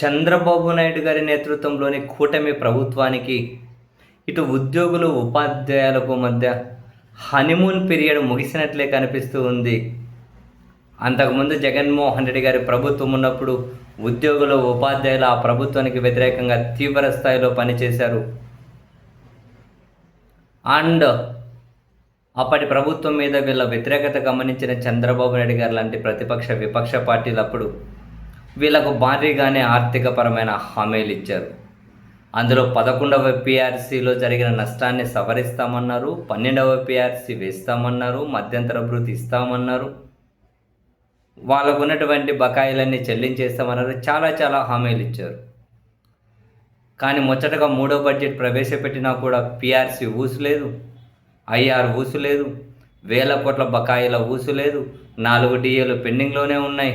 చంద్రబాబు నాయుడు గారి నేతృత్వంలోని కూటమి ప్రభుత్వానికి ఇటు ఉద్యోగులు ఉపాధ్యాయులకు మధ్య హనీమూన్ పీరియడ్ ముగిసినట్లే కనిపిస్తూ ఉంది. అంతకుముందు జగన్మోహన్ రెడ్డి గారి ప్రభుత్వం ఉన్నప్పుడు ఉద్యోగులు ఉపాధ్యాయులు ఆ ప్రభుత్వానికి వ్యతిరేకంగా తీవ్ర స్థాయిలో పనిచేశారు. అండ్ అప్పటి ప్రభుత్వం మీద వీళ్ళ వ్యతిరేకత గమనించిన చంద్రబాబు నాయుడు గారు లాంటి ప్రతిపక్ష విపక్ష పార్టీలు అప్పుడు వీళ్ళకు భారీగానే ఆర్థికపరమైన హామీలు ఇచ్చారు. అందులో పదకొండవ పిఆర్సీలో జరిగిన నష్టాన్ని సవరిస్తామన్నారు పన్నెండవ పిఆర్సీ వేస్తామన్నారు మధ్యంతర భృతి ఇస్తామన్నారు. వాళ్ళకు ఉన్నటువంటి బకాయిలన్నీ చెల్లించేస్తామన్నారు చాలా చాలా హామీలు ఇచ్చారు. కానీ ముచ్చటగా మూడో బడ్జెట్ ప్రవేశపెట్టినా కూడా పిఆర్సీ ఊసు లేదు ఐఆర్ ఊసు లేదు వేల కోట్ల బకాయిల ఊసు లేదు నాలుగు డిఏలు పెండింగ్లోనే ఉన్నాయి.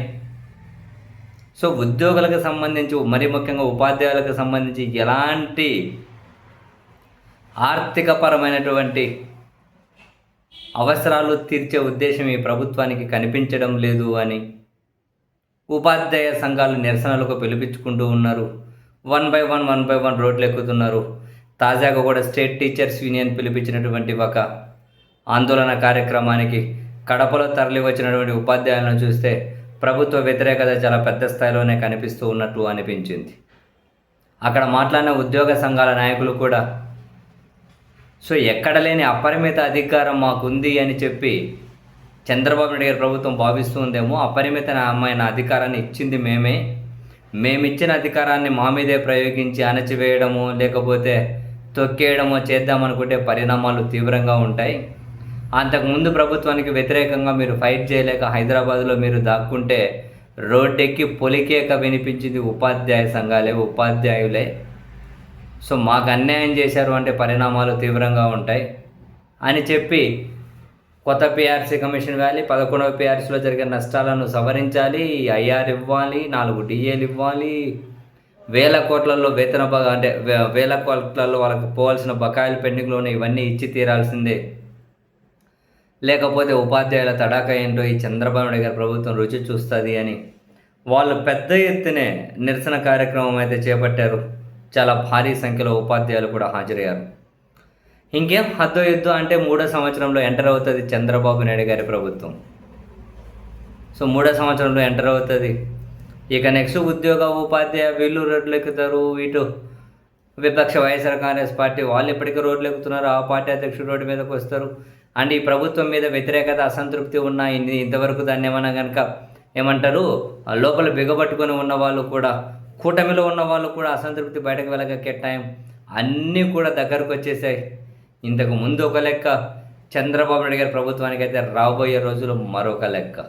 సో ఉద్యోగులకు సంబంధించి మరి ముఖ్యంగా ఉపాధ్యాయులకు సంబంధించి ఎలాంటి ఆర్థికపరమైనటువంటి అవసరాలు తీర్చే ఉద్దేశం ఈ ప్రభుత్వానికి కనిపించడం లేదు అని ఉపాధ్యాయ సంఘాలు నిరసనలకు పిలిపించుకుంటూ ఉన్నారు. One by one one by one రోడ్లు ఎక్కుతున్నారు. తాజాగా కూడా స్టేట్ టీచర్స్ యూనియన్ పిలిపించినటువంటి ఒక ఆందోళన కార్యక్రమానికి కడపలో తరలి వచ్చినటువంటి ఉపాధ్యాయులను చూస్తే ప్రభుత్వ వ్యతిరేకత చాలా పెద్ద స్థాయిలోనే కనిపిస్తూ ఉన్నట్లు అనిపించింది. అక్కడ మాట్లాడిన ఉద్యోగ సంఘాల నాయకులు కూడా సో ఎక్కడ లేని అపరిమిత అధికారం మాకుంది అని చెప్పి చంద్రబాబు నాయుడు గారి ప్రభుత్వం భావిస్తుందేమో అపరిమితమైన అధికారాన్ని ఇచ్చింది మేమే. మేమిచ్చిన అధికారాన్ని మా మీదే ప్రయోగించి అణచివేయడము లేకపోతే తొక్కేయడమో చేద్దామనుకుంటే పరిణామాలు తీవ్రంగా ఉంటాయి. అంతకుముందు ప్రభుత్వానికి వ్యతిరేకంగా మీరు ఫైట్ చేయలేక హైదరాబాద్లో మీరు దాక్కుంటే రోడ్డెక్కి పొలికేక వినిపించింది ఉపాధ్యాయ సంఘాలే ఉపాధ్యాయులే. సో మాకు అన్యాయం చేశారు అంటే పరిణామాలు తీవ్రంగా ఉంటాయి అని చెప్పి కొత్త పిఆర్సీ కమిషన్ వ్యాలీ పదకొండవ పిఆర్సీలో జరిగిన నష్టాలను సవరించాలి ఐఆర్ ఇవ్వాలి నాలుగు డిఏలు ఇవ్వాలి వేల కోట్లలో వేతన బ అంటే వేల కోట్లలో వాళ్ళకి పోవాల్సిన బకాయిలు పెండింగ్లోనే ఇవన్నీ ఇచ్చి తీరాల్సిందే. లేకపోతే ఉపాధ్యాయుల తడాక ఏంటో ఈ చంద్రబాబు నాయుడు గారి ప్రభుత్వం రుచి చూస్తుంది అని వాళ్ళు పెద్ద ఎత్తునే నిరసన కార్యక్రమం అయితే చేపట్టారు. చాలా భారీ సంఖ్యలో ఉపాధ్యాయులు కూడా హాజరయ్యారు. ఇంకేం హద్దు ఎద్దు అంటే మూడో సంవత్సరంలో ఎంటర్ అవుతుంది చంద్రబాబు నాయుడు గారి ప్రభుత్వం. సో మూడో సంవత్సరంలో ఎంటర్ అవుతుంది. ఇక నెక్స్ట్ ఉద్యోగ ఉపాధ్యాయ వీళ్ళు రోడ్లు ఎక్కుతారు ఇటు విపక్ష వైఎస్ఆర్ కాంగ్రెస్ పార్టీ వాళ్ళు ఇప్పటికీ రోడ్లు ఎక్కుతున్నారు ఆ పార్టీ అధ్యక్షుడు రోడ్డు మీదకి వస్తారు అండ్ ఈ ప్రభుత్వం మీద వ్యతిరేకత అసంతృప్తి ఉన్న ఇంతవరకు దాన్ని ఏమన్నా కనుక ఏమంటారు? ఆ లోపల బిగబట్టుకొని ఉన్న వాళ్ళు కూడా కూటమిలో ఉన్న వాళ్ళు కూడా అసంతృప్తి బయటకు వెళ్ళగక్కే టైం అన్నీ కూడా దగ్గరకు వచ్చేసాయి. ఇంతకు ముందు ఒక లెక్క చంద్రబాబు నాయుడు గారి ప్రభుత్వానికి అయితే రాబోయే రోజులు మరొక లెక్క.